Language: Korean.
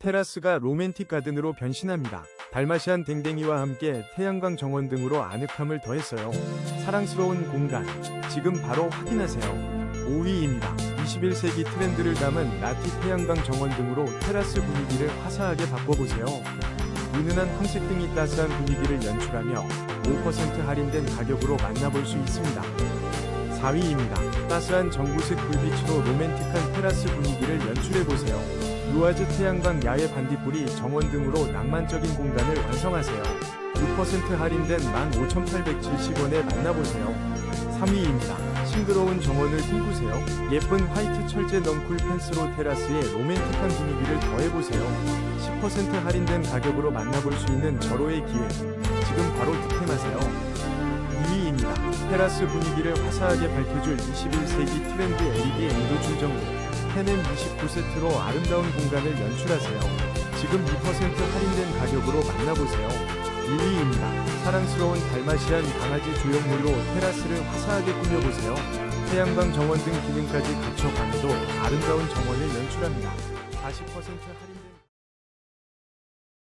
테라스가 로맨틱 가든으로 변신합니다. 달마시안 댕댕이와 함께 태양광 정원 등으로 아늑함을 더했어요. 사랑스러운 공간. 지금 바로 확인하세요. 5위입니다. 21세기 트렌드를 담은 나티 태양광 정원 등으로 테라스 분위기를 화사하게 바꿔보세요. 은은한 황색 등이 따스한 분위기를 연출하며 5% 할인된 가격으로 만나볼 수 있습니다. 4위입니다. 따스한 전구색 불빛으로 로맨틱한 테라스 분위기를 연출해보세요. 루아즈 태양광 야외 반딧불이 정원 등으로 낭만적인 공간을 완성하세요. 6% 할인된 15,870원에 만나보세요. 3위입니다. 싱그러운 정원을 꿈꾸세요. 예쁜 화이트 철제 넝쿨 펜스로 테라스에 로맨틱한 분위기를 더해보세요. 10% 할인된 가격으로 만나볼 수 있는 절호의 기회. 지금 바로 득템하세요. 2위입니다. 테라스 분위기를 화사하게 밝혀줄 21세기 트렌드 LED 엔도 충전구 펜엠 29세트로 아름다운 공간을 연출하세요. 지금 2% 할인된 가격으로 만나보세요. 1위입니다. 사랑스러운 달마시안 강아지 조형물로 테라스를 화사하게 꾸며보세요. 태양광 정원 등 기능까지 갖춰 가면도 아름다운 정원을 연출합니다. 40% 할인